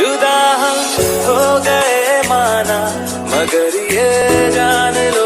जुदा हम हो गए माना मगर ये जान लो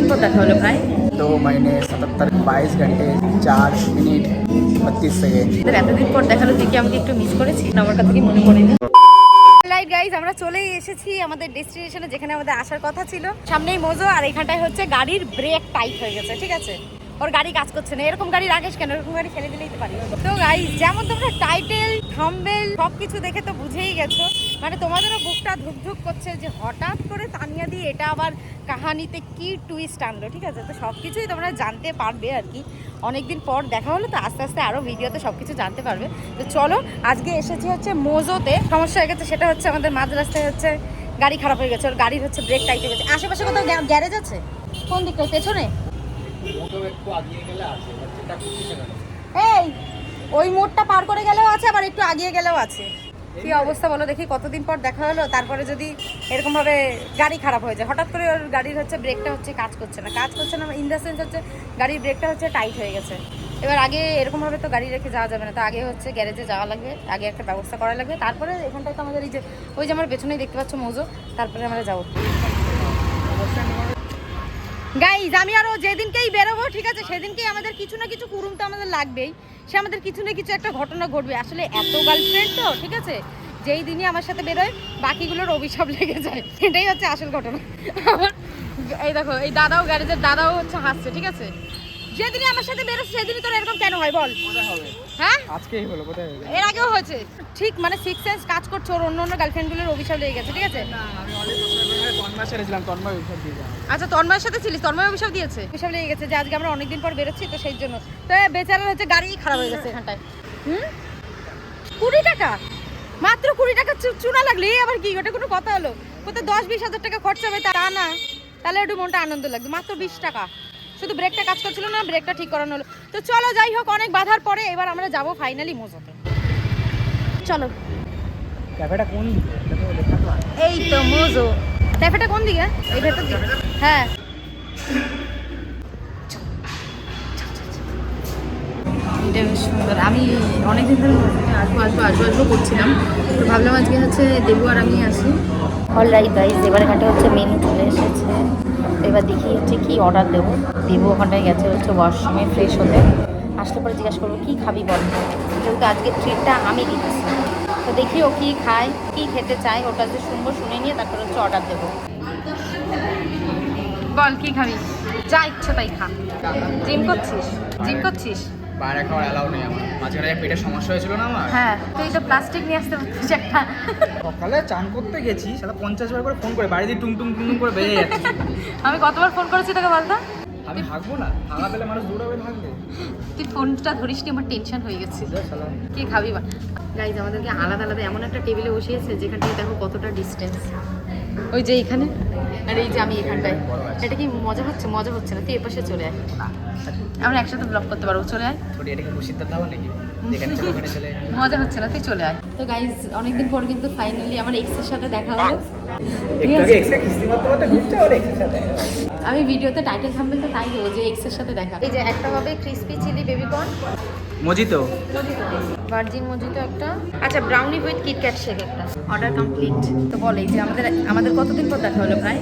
আমাদের কতদিন পর দেখা হলো ভাই दो महीने सतहत्तर बाईस घंटे चार मिनट बत्तीस सेकेंड আমাদের এতদিন পর দেখা হলো তুই কি আমাকে একটু মিস করেছিস না আমার কথা কি মনে পড়েনি লাইট গাইজ আমরা চলেই এসেছি আমাদের ডেস্টিনেশনে যেখানে আমাদের আসার কথা ছিল সামনেই মোজো আর এখানটায় হচ্ছে গাড়ির ব্রেক টাইট হয়ে গেছে ঠিক আছে ওর গাড়ি কাজ করছে না এরকম গাড়ি রাখিস কেন এরকম গাড়ি ফেলে দিলেই তো পারি তো গাইজ যেমন তোমরা টাইটেল থাম্বেল সব কিছু দেখে তো বুঝেই গেছো মানে তোমাদেরও বুকটা ধুক ধুক করছে যে হঠাৎ করে তানিয়া দিয়ে এটা আবার কাহানিতে কি টুইস্ট আনলো ঠিক আছে? তো সব কিছুই তোমরা জানতে পারবে আর কি। অনেকদিন পর দেখা হলো তো আস্তে আস্তে আরও ভিডিওতে সব কিছু জানতে পারবে। তো চলো আজকে এসেছি হচ্ছে মোজোতে। সমস্যা হয়ে গেছে সেটা হচ্ছে আমাদের মাঝ রাস্তায় হচ্ছে গাড়ি খারাপ হয়ে গেছে ওর গাড়ির হচ্ছে ব্রেক টাইট হয়ে গেছে। আশেপাশে কোথাও গ্যারেজ আছে? কোন দিকটায়? পেছনে? এই ওই মোড়টা পার করে গেলেও আছে আবার একটু আগিয়ে গেলেও আছে। কি অবস্থা বলো দেখি, কতদিন পর দেখা হলো? তারপরে যদি এরকম ভাবে গাড়ি খারাপ হয়ে যায়, হঠাৎ করে ওর গাড়ির হচ্ছে ব্রেকটা হচ্ছে, কাজ করছে না। কাজ করছে না ইন দ্য সেন্স হচ্ছে গাড়ির ব্রেকটা হচ্ছে টাইট হয়ে গেছে। এবার আগে এরকম ভাবে তো গাড়ি রেখে যাওয়া যাবে না, তো আগে হচ্ছে গ্যারেজে যাওয়া লাগবে, আগে একটা ব্যবস্থা করা লাগবে। তারপরে এখানটায় তো আমাদের এই যে, ওই যে আমার পেছনেই দেখতে পাচ্ছ মজো, তারপরে আমরা যাব। গাইজ আমি আরও যেদিনকেই বেরোবো ঠিক আছে সেদিনকেই আমাদের কিছু না কিছু কুরুম তো আমাদের লাগবেই। সে আমাদের কিছু না কিছু একটা ঘটনা ঘটবে। আসলে এত গার্লফ্রেন্ড তো ঠিক আছে? যেই দিনই আমার সাথে বেরোয় বাকিগুলোর অভিশাপ লেগে যায়। এটাই হচ্ছে আসল ঘটনা। আমার এই দেখো এই দাদাও গ্যারেজের দাদাও হচ্ছে হাসছে ঠিক আছে? যেদিনই আমার সাথে বেরোচ্ছে সেদিনই তোর এরকম কেন হয় বল? হ্যাঁ? আজকেই হলো কোথায় এর আগেও হয়েছে। ঠিক মানে সিক্স সেন্স কাজ করছে ওর অন্য অন্য গার্লফ্রেন্ডগুলোর অভিশাপ লেগে গেছে ঠিক আছে? আচ্ছা তন্ময়ের সাথে ছিলিস তন্ময় অভিশাপ দিয়েছে। অভিশাপ লেগে গেছে যে আজকে আমরা অনেকদিন পর বেরোচ্ছি তো সেই জন্য। তো এ বেচারার হচ্ছে গাড়ি খারাপ হয়ে গেছে। এখানটায় হুম? কুড়ি টাকা? মাত্র কুড়ি টাকা চুনা লাগলে আবার কি? ওটা কোনো কথা হলো? কোথাও দশ বিশ হাজার টাকা খরচা হবে তা না। তাহলে একটু মনটা আনন্দ লাগবে। মাত্র বিশ টাকা। শুধু ব্রেকটা কাজ করছিল না ব্রেকটা ঠিক করানো হলো। তো চলো যাই হোক অনেক বাধার পরে এবার আমরা যাব ফাইনালি মোজোতে। চলো। ক্যাফেটা কোন। এই তো মোজো। ক্যাফেটা কোন দিকে? এই ভেতর দিকে। হ্যাঁ। এটা বেশ সুন্দর। আমি অনেকদিন ধরে আসব আসব আসব আসব করছিলাম। তো ভাবলাম আজকে হচ্ছে দেবু আর আমি আসি। অল রাইট গাইজ এবার ঘাটে হচ্ছে মেনু চলে এসেছে। এবার দেখি হচ্ছে কি অর্ডার দেবো। দেবু ওখানটায় গেছে হচ্ছে ওয়াশরুমে ফ্রেশ হতে। আসলে পরে জিজ্ঞাসা করব কী খাবি বল? যেহেতু আজকে ট্রিটটা আমি দিচ্ছি তো দেখি ও কী খায় কী খেতে চায় ওটা যে শুনব শুনে নিয়ে তারপর হচ্ছে অর্ডার দেবো। বল কি খাবি? যা ইচ্ছে তাই খা। জিম করছিস? জিম করছিস? বাইরে খাওয়ার অ্যালাউ নেই আমার। মাঝখানে পেটের সমস্যা হয়েছিল না আমার? হ্যাঁ তুই তো প্লাস্টিক নিয়ে আসতে পারছিস একটা। সকালে চান করতে গেছি সাথে পঞ্চাশ বার করে ফোন করে বাড়ি দিয়ে টুং টুং টুং করে বেরিয়ে যাচ্ছে। আমি কতবার ফোন করেছি তোকে বলতো? আমি থাকব না? থাকা পেলে মানুষ দৌড়াবে থাকবে তুই ফোনটা ধরিস নি আমার টেনশন হয়ে গেছে। কে খাবি বা? গাইজ আমাদেরকে আলাদা আলাদা এমন একটা টেবিলে বসিয়েছে যেখান থেকে দেখো কতটা ডিস্টেন্স ওই যে এইখানে। আর এই যে আমি এখানটায়। এটা কি মজা হচ্ছে? মজা হচ্ছে না? তুই এপাশে চলে আয়। আমরা একসাথে ব্লগ করতে পারব। চলে আয়। ছোটি এটাকে বসিতে দাও নাকি? মজা হচ্ছে না তুই চলে আয়। তো গাইজ অনেকদিন পর কিন্তু ফাইনালি আমার এক্সের সাথে দেখা হলো। আমি ভিডিওতে টাইটেল থাম্বেল তো তাই দেবো যে এক্সের সাথে দেখা। এই যে একটা হবে crispy chilli baby corn mojito. Virgin mojito একটা। আচ্ছা ব্রাউনি উইথ কিটক্যাট শেক একটা। অর্ডার কমপ্লিট তো বল এই যে আমাদের আমাদের কতদিন পর দেখা হলো ভাই?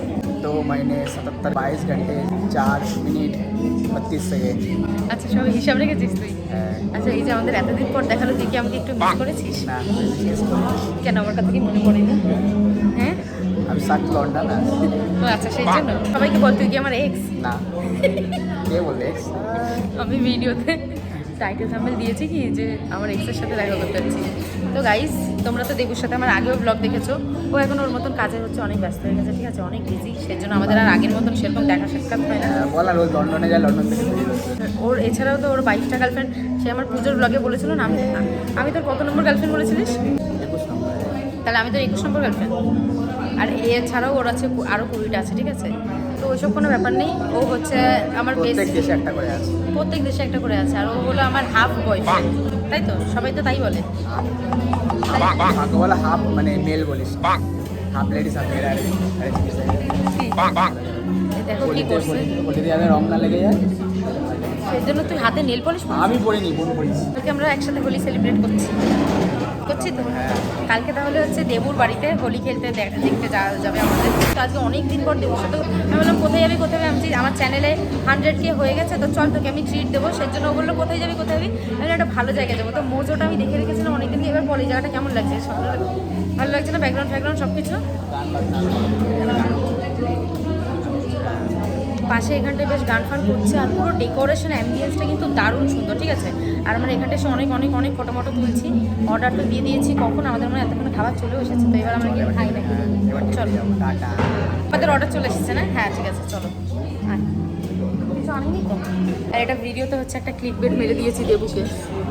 दो महीने सतहत्तर बाईस घंटे चार मिनट बत्तीस सेकेंड আচ্ছা সব হিসাব রেখেছিস তুই হ্যাঁ আচ্ছা এই যে আমাদের এতদিন পর দেখালো তুই কি আমাকে একটু মিস করেছিস না জিজ্ঞেস করি কেন আমার কথা কি মনে পড়েনি হ্যাঁ আমি সাত লন্ডা না ও আচ্ছা সেই জন্য সবাইকে বল তুই কি আমার এক্স না কে বললে ex? আমি ভিডিওতে টাইটেল থাম্বেল দিয়েছি কি যে আমার এক্সের সাথে দেখা করতে পারছি তো গাইস তোমরা তো দেবুর সাথে আমার আগেও ব্লগ দেখেছ। ও এখন ওর মতন কাজে হচ্ছে অনেক ব্যস্ত হয়ে গেছে ঠিক আছে? অনেক বিজি সেজন্য আমাদের আর আগের মতন সেরকম দেখা সাক্ষাৎ হয় না। বলার ও লন্ডনে যায় লন্ডন থেকে ওর এছাড়াও তো ওর বাইশটা গার্লফ্রেন্ড সে আমার পুজোর ব্লগে বলেছিল না আমি আমি তোর কত নম্বর গার্লফ্রেন্ড বলেছিলিস? তাহলে আমি তোর একুশ নম্বর গার্লফ্রেন্ড আর এছাড়াও ওর আছে আরও কুড়িটা আছে ঠিক আছে? তো ওইসব কোনো ব্যাপার নেই। ও হচ্ছে আমার প্রত্যেক দেশে একটা করে আছে। প্রত্যেক দেশে একটা করে আছে। আর ও হলো আমার হাফ বয়ফ্রেন্ড তাই তো? সবাই তো তাই বলে। কাকে বলে হাফ মানে মেল বলিস। হাফ লেডিস হাফ মেয়েরা আর কি। আরে জিজ্ঞেস করে। এই দেখো কি করছে। বলি দিয়ে রং না লেগে যায়। সেই জন্য তুই হাতে নেল পলিশ আমি পড়িনি বোন কালকে আমরা একসাথে হোলি সেলিব্রেট করছি। করছি তো। কালকে তাহলে হচ্ছে দেবুর বাড়িতে হোলি খেলতে দেখতে যাওয়া যাবে আমাদের। তো আজকে অনেক দিন পর দেবুর সাথে আমি বললাম, কোথায় যাবি, কোথায় আমি আমার চ্যানেলে হান্ড্রেড কে হয়ে গেছে, তো চল তোকে আমি ট্রিট দেবো। সেই জন্য বলল, কোথায় যাবি কোথায় যাবি? আমি একটা ভালো জায়গায় যাব। তো মোজোটা আমি দেখে রেখেছিলাম অনেকদিন এবার বলি জায়গাটা কেমন লাগছে? লাগ- ভালো লাগছে না? ব্যাকগ্রাউন্ড ফ্যাকগ্রাউন্ড সব কিছু পাশে এখানটায় বেশ গান ফান করছে আর পুরো ডেকোরেশন অ্যাম্বিয়েন্সটা কিন্তু দারুণ সুন্দর ঠিক আছে? আর আমরা এখানটা এসে অনেক অনেক অনেক ফটো মটো তুলছি। অর্ডার তো দিয়ে দিয়েছি কখন? আমাদের মনে হয় এতক্ষণে খাবার চলে এসেছে তো এবার আমরা গিয়ে খাই নাকি? এবার চলো আমাদের অর্ডার চলে এসেছে না? হ্যাঁ ঠিক আছে চলো। তো? আর এটা ভিডিওতে হচ্ছে একটা ক্লিক বেড মেরে দিয়েছি দেবুকে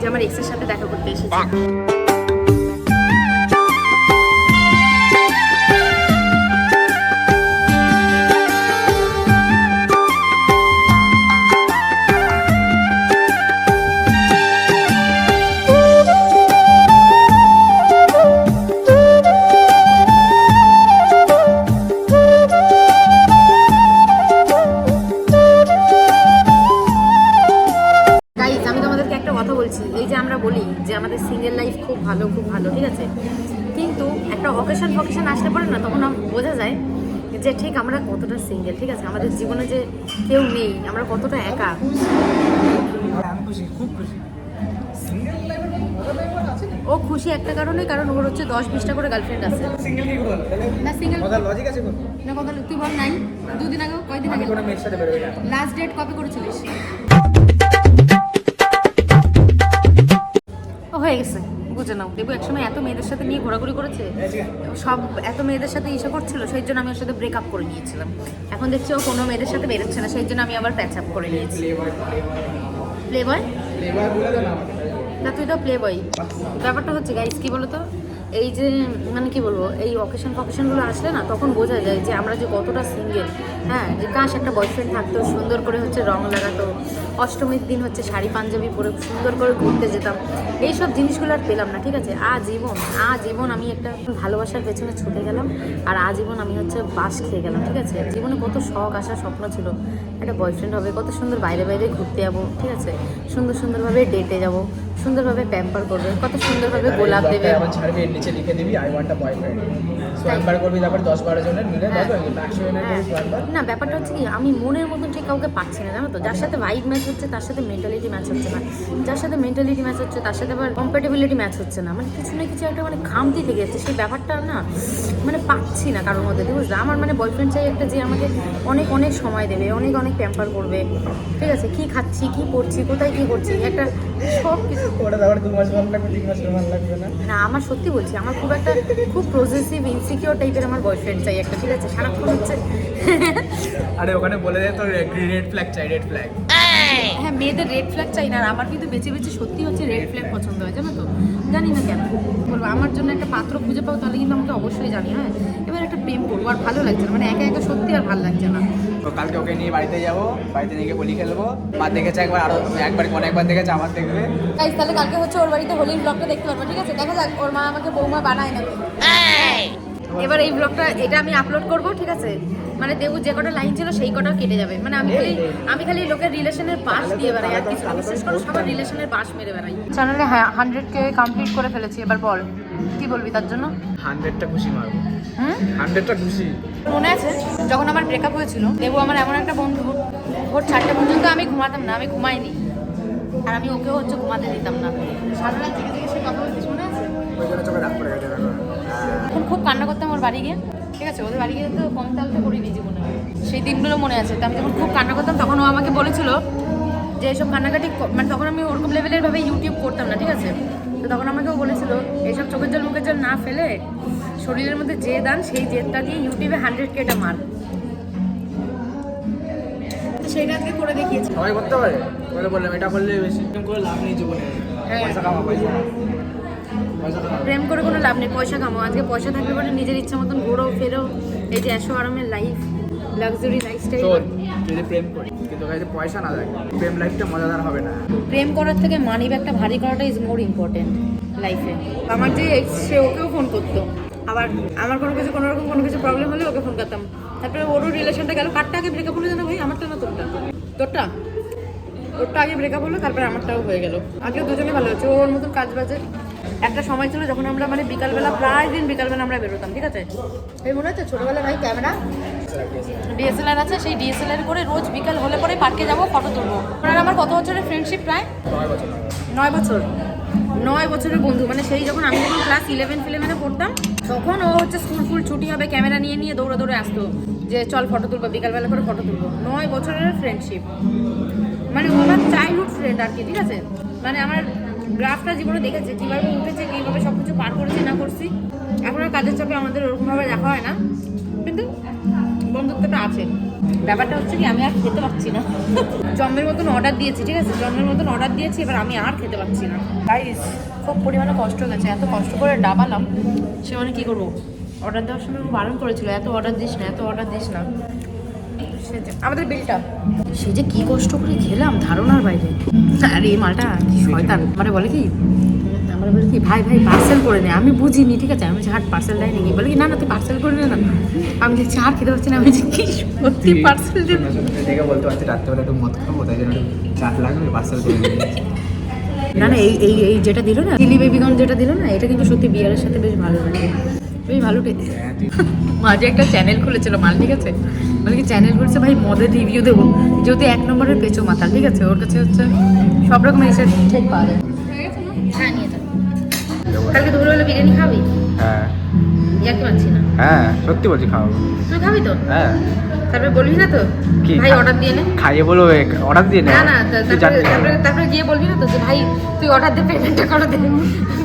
যে আমার এক্সের সাথে দেখা করতে এসেছে। জীবনে যে কেউ নেই আমরা কতটা একা। ও খুশি একটা কারণে কারণ ওর হচ্ছে দশ বিশটা করে গার্লফ্রেন্ড আছে। সিঙ্গেল না সিঙ্গেল না কথা তুই বল নাই দুদিন আগে কয়দিন আগে? লাস্ট ডেট কবে করেছিলিস? ও হয়ে গেছে। বুঝে নাও। দেবু একসময় এত মেয়েদের সাথে নিয়ে ঘোরাঘুরি করেছে, সব এত মেয়েদের সাথে ইসে করছিল, সেই জন্য আমি ওর সাথে ব্রেকআপ করে নিয়েছিলাম। এখন দেখছি ও কোনো মেয়েদের সাথে বেরোচ্ছে না, সেই জন্য আমি আবার প্যাচ আপ করে নিয়েছি। প্লে বয় তা তুই তো প্লে বয় ব্যাপারটা হচ্ছে গাইস কি বলতো? এই যে মানে কি বলব, এই অকেশন ফকেশনগুলো আসলে না, তখন বোঝা যায় যে আমরা যে কতটা সিঙ্গেল হ্যাঁ যে কাশ একটা বয়ফ্রেন্ড থাকতো, সুন্দর করে হচ্ছে রং লাগাতো, অষ্টমীর দিন হচ্ছে শাড়ি পাঞ্জাবি পরে সুন্দর করে ঘুরতে যেতাম, এইসব জিনিসগুলো আর পেলাম না, ঠিক আছে? আজীবন আজীবন আমি একটা ভালোবাসার পেছনে ছুটে গেলাম, আর আজীবন আমি হচ্ছে বাস খেয়ে গেলাম, ঠিক আছে? জীবনে কত শখ আসার স্বপ্ন ছিল, একটা বয়ফ্রেন্ড হবে, কত সুন্দর বাইরে বাইরে ঘুরতে যাব, ঠিক আছে? সুন্দর সুন্দরভাবে ডেটে যাব সুন্দরভাবে প্যাম্পার করবে কত সুন্দরভাবে গোলাপ দেবে। আবার ছাড়বি এর নিচে লিখে দিবি I want a boyfriend swayamvar করবি তারপর দশ বারো জনের মিলে হ্যাঁ। একশো জনের হ্যাঁ। না ব্যাপারটা হচ্ছে কি আমি মনের মতন ঠিক কাউকে পাচ্ছি না জানো তো? যার সাথে ভাইব ম্যাচ হচ্ছে তার সাথে মেন্টালিটি ম্যাচ হচ্ছে না। যার সাথে মেন্টালিটি ম্যাচ হচ্ছে তার সাথে আবার কম্পেটেবিলিটি ম্যাচ হচ্ছে না। মানে কিছু না কিছু একটা মানে খামতি থেকে যাচ্ছে সেই ব্যাপারটা না মানে পাচ্ছি না কারোর মধ্যে বুঝলে? আমার মানে বয়ফ্রেন্ড চাই একটা যে আমাকে অনেক অনেক সময় দেবে অনেক অনেক প্যাম্পার করবে। ঠিক আছে? কি খাচ্ছি কি পড়ছি কোথায় কি করছি একটা সব কিছু ওটা তারপরে দু মাস ভালো লাগবে তিন মাস ভালো লাগবে না। না আমার সত্যি বলছি আমার খুব একটা খুব প্রসেসিভ ইনসিকিওর টাইপের আমার বয়ফ্রেন্ড চাই একটা ঠিক আছে? সারাক্ষণ হচ্ছে। আরে ওখানে বলে দে তোর রেড ফ্ল্যাগ চাই রেড ফ্ল্যাগ হ্যাঁ মেয়েদের রেড ফ্ল্যাগ চাই না আর আমার কিন্তু বেছে বেছে সত্যি হচ্ছে রেড ফ্ল্যাগ পছন্দ হয় জানো তো? জানি না কেন। বলব আমার জন্য একটা পাত্র খুঁজে পাও তাহলে কিন্তু আমাকে অবশ্যই জানি হ্যাঁ? এবার একটা প্রেম করব আর ভালো লাগছে না মানে একা একা সত্যি আর ভালো লাগছে না। তো কালকে ওকে নিয়ে বাড়িতে যাব বাড়িতে নিয়ে গিয়ে হোলি খেলব। মা দেখেছে একবার আরও একবার কোন একবার দেখেছে আমার দেখবে গাইস তাহলে কালকে হচ্ছে ওর বাড়িতে হোলির ব্লগটা দেখতে পারব ঠিক আছে? দেখা যাক ওর মা আমাকে বৌমা বানায় না এবার এই ব্লগটা এটা আমি আপলোড করব ঠিক আছে? মানে দেবু যে কটা লাইন ছিল সেই কটাও কেটে যাবে। মানে আমি খালি আমি খালি লোকের রিলেশনের বাস দিয়ে বেড়াই আর কিছু বিশেষ করে সবার রিলেশনের বাস মেরে বেড়াই। চ্যানেলে হ্যাঁ হান্ড্রেড কে কমপ্লিট করে ফেলেছি এবার বল কি বলবি তার জন্য? হান্ড্রেডটা খুশি মারবো। হান্ড্রেডটা খুশি। মনে আছে? যখন আমার ব্রেকআপ হয়েছিল দেবু আমার এমন একটা বন্ধু। ভোর চারটে পর্যন্ত আমি ঘুমাতাম না আমি ঘুমাইনি। আর আমি ওকেও হচ্ছে ঘুমাতে দিতাম না। সারা রাত জেগে জেগে সে কথা বলছিস মনে আছে? তখন খুব কান্না করতাম ওর বাড়ি গিয়ে। ঠিক আছে ওদের বাড়ি গিয়ে তো কম তালতে করিনি জীবনে। সেই দিনগুলো মনে আছে। তো আমি যখন খুব কান্না করতাম তখন ও আমাকে বলেছিল যে এইসব কান্নাকাটি মানে তখন আমি ওরকম লেভেলের ভাবে ইউটিউব করতাম না ঠিক আছে? তো তখন আমাকেও বলেছিল এইসব চোখের জল মুখের জল না ফেলে শরীরের মধ্যে যে দান সেই জেদটা দিয়ে ইউটিউবে হান্ড্রেড কেটা মার। সেইটা আজকে করে দেখিয়েছি। সবাই করতে পারে? বলে বললাম এটা করলে বেশি। করে লাভ নেই জীবনে। হ্যাঁ। পয়সা কামা পয়সা। পয়সা প্রেম করে কোনো লাভ নেই পয়সা কামাও। আজকে পয়সা থাকলে পরে নিজের ইচ্ছা মতন ঘোরো ফেরো এই যে এসো আরামের লাইফ লাক্সারি লাইফস্টাইল যদি প্রেম করি কিন্তু কাছে পয়সা না থাকে প্রেম লাইফটা মজাদার হবে না। প্রেম করার থেকে মানি ব্যাগটা ভারী করাটা ইজ মোর ইম্পর্টেন্ট লাইফে আমার যে ex, সে ওকেও ফোন করতো। আবার আমার কোনো কিছু কোনো রকম কোনো কিছু প্রবলেম হলে ওকে ফোন করতাম। তারপরে ওরও রিলেশনটা গেল। কারটা আগে ব্রেকআপ হলো জানো ভাই? আমারটা না তোরটা? তোরটা? ওরটা আগে ব্রেকআপ হলো তারপরে আমারটাও হয়ে গেল। আগে দুজনে ভালো হচ্ছে ওর মতন কাজ বাজে। একটা সময় ছিল যখন আমরা মানে বিকালবেলা প্রায় দিন বিকালবেলা আমরা বেরোতাম ঠিক আছে? এই মনে হচ্ছে ছোটোবেলা ভাই ক্যামেরা ডিএসএলআর আছে, সেই ডিএসএলআর করে রোজ বিকাল হলে পরে পার্কে যাব ফটো তুলবো। আপনার আমার কত বছরের ফ্রেন্ডশিপ প্রায়? নয় বছর। নয় বছর নয় বছরের বন্ধু। মানে সেই যখন আমি যখন ক্লাস ইলেভেন ফিলেভেনে পড়তাম, তখন ও হচ্ছে স্কুল ফুল ছুটি হবে ক্যামেরা নিয়ে নিয়ে দৌড়ে দৌড়ে আসতো যে, চল ফটো তুলবো, বিকালবেলা করে ফটো তুলবো। নয় বছরের ফ্রেন্ডশিপ মানে আমার চাইল্ডহুড ফ্রেন্ড আর কি, ঠিক আছে? মানে আমার গ্রাফটা জীবনে দেখেছে, কীভাবে উঠেছে, কীভাবে সব কিছু পার করেছি, না করছি। এখন আর কাজের চাপে আমাদের ওরকমভাবে দেখা হয় না। কিন্তু বন্ধুত্বটা আছে। ব্যাপারটা হচ্ছে কি আমি আর খেতে পাচ্ছি না। জন্মের মতন অর্ডার দিয়েছি ঠিক আছে? জন্মের মতন অর্ডার দিয়েছি এবার আমি আর খেতে পাচ্ছি না। গাইস খুব পরিমাণে কষ্ট গেছে এত কষ্ট করে ডাবালাম। সে মানে কী করব? অর্ডার দেওয়ার সময় ও বারণ করেছিল এত অর্ডার দিস না এত অর্ডার দিস না। আমাদের বিলটা সে যে কি কষ্ট করে খেলাম ধারণার বাইরে। আর এই মালটা কি শয়তান? মানে বলে কি আমরা বলি কি ভাই ভাই পার্সেল করে নে। আমি বুঝিনি ঠিক আছে? আমি বলছি হাট পার্সেল দেয় নাকি বলে কি না না তুই পার্সেল করে নে? না আমি দেখছি আর খেতে পারছি না। আমি বলছি কি সত্যি পার্সেল দেখে বলতে পারছি রাত্রেবেলা একটু মদ খাব তাই জন্য চাট লাগবে পার্সেল করে না না এই এই এই যেটা দিল না চিলি বেবিগন যেটা দিল না এটা কিন্তু সত্যি বিয়ারের সাথে বেশ ভালো লাগে। বেশ ভালো মাঝে একটা চ্যানেল খুলেছিল মাল ঠিক আছে মানে কি চ্যানেল খুলেছে ভাই মদের রিভিউ দেবো। যেহেতু এক নম্বরের পেছো মাথা ঠিক আছে? ওর কাছে হচ্ছে সব রকম এসে ঠিক পাওয়া যায়। হ্যাঁ নিয়ে কালকে দুপুরবেলা বিরিয়ানি খাবি? হ্যাঁ। ইয়াকে পাচ্ছি না। হ্যাঁ সত্যি বলছি খাওয়াবো। তুই খাবি তো? হ্যাঁ। তারপরে বলবি না তো? কি? ভাই অর্ডার দিয়ে নে। খাইয়ে বলো অর্ডার দিয়ে নে। না না তুই তারপরে জানবি তারপরে তারপরে গিয়ে বলবি না তো যে ভাই তুই অর্ডার দে পেমেন্টটা করে দে।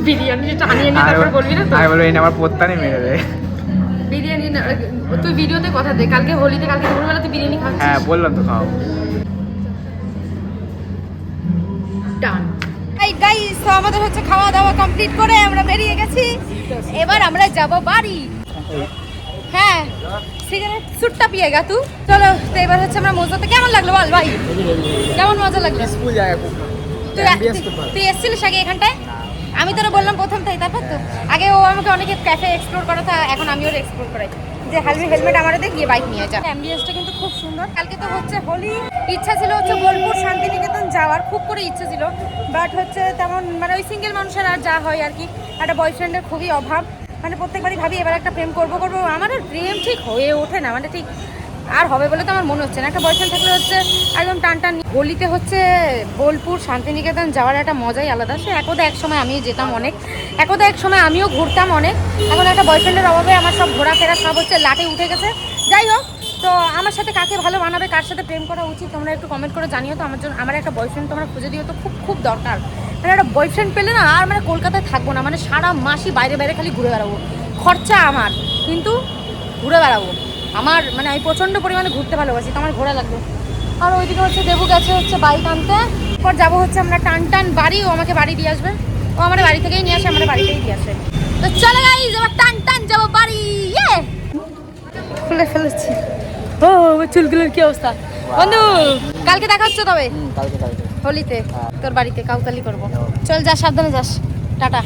বিরিয়ানিটা আনিয়ে নে তারপরে বলবি না তো? আমি বলব এই আমার পোত্তানি মেরে দে। বিরিয়ানি না তুই ভিডিওতে কথা দে। কালকে হোলিতে কালকে দুপুরবেলা তুই বিরিয়ানি খাচ্ছিস হ্যাঁ বললাম তো খাওয়াবো। ডান তো আমাদের হচ্ছে খাওয়া দাওয়া কমপ্লিট করে আমরা বেরিয়ে গেছি। এবার আমরা যাব বাড়ি। হ্যাঁ সিগারেট সুটটা পিয়ে গা তু। চলো তো এবার হচ্ছে আমরা মজাতে কেমন লাগল বল ভাই? কেমন মজা লাগল? স্কুল জায়গা তুই এসেছিলিস আগে এখানটায়? আমি তোরা বললাম প্রথম তাই তারপর তো। আগে ও আমাকে অনেকে ক্যাফে এক্সপ্লোর করা তা এখন আমি ওর এক্সপ্লোর করাই। যে হেলমেট হেলমেট আমারে দিয়ে বাইক নিয়ে যা। অ্যাম্বিয়েন্সটা কিন্তু খুব সুন্দর। কালকে তো হচ্ছে হোলি। ইচ্ছা ছিল হচ্ছে বোলপুর শান্তিনিকেতন যাওয়ার, খুব করে ইচ্ছা ছিল। বাট হচ্ছে তেমন মানে ওই সিঙ্গেল মানুষের আর যা হয় আর কি, একটা বয়ফ্রেন্ডের খুবই অভাব। মানে প্রত্যেকবারই ভাবি এবার একটা প্রেম করব করব, আমার প্রেম ঠিক হয়ে ওঠে না। মানে ঠিক আর হবে বলে তো আমার মনে হচ্ছে না। একটা বয়ফ্রেন্ড থাকলে হচ্ছে একদম টান টান হোলিতে হচ্ছে বোলপুর শান্তিনিকেতন যাওয়ার একটা মজাই আলাদা। সে একদা এক সময় আমিও যেতাম অনেক, একদা এক সময় আমিও ঘুরতাম অনেক। এখন একটা বয়ফ্রেন্ডের অভাবে আমার সব ঘোরাফেরা সব হচ্ছে লাটে উঠে গেছে। যাই হোক তো আমার সাথে কাকে ভালো বানাবে, কার সাথে প্রেম করা উচিত, তোমরা একটু কমেন্ট করে জানিও তো। আমার জন্য আমার একটা বয়ফ্রেন্ড তোমরা খুঁজে দিও তো, খুব খুব দরকার। মানে একটা বয়ফ্রেন্ড পেলে না আর মানে কলকাতায় থাকব না মানে সারা মাসই বাইরে বাইরে খালি ঘুরে বেড়াবো। খরচা আমার, কিন্তু ঘুরে বেড়াবো। আমার মানে আমি প্রচণ্ড পরিমাণে ঘুরতে ভালোবাসি, তো আমার ঘোরা লাগবে। আর ওইদিকে হচ্ছে দেবু গেছে হচ্ছে বাইক আনতে। পর যাব হচ্ছে আমরা টান টান বাড়ি, ও আমাকে বাড়ি দিয়ে আসবে। ও আমার বাড়ি থেকেই নিয়ে আসে আমার বাড়িতেই দিয়ে আসে। তো চলে গাইজ এবার টান টান যাব বাড়ি ইয়ে খুলে ফেলেছি। ও আমার চুলগুলোর কি অবস্থা? বন্ধু কালকে দেখা হচ্ছে তবে? হোলিতে তোর বাড়িতে কাউতালি করব। চল যা সাবধানে যাস। টাটা।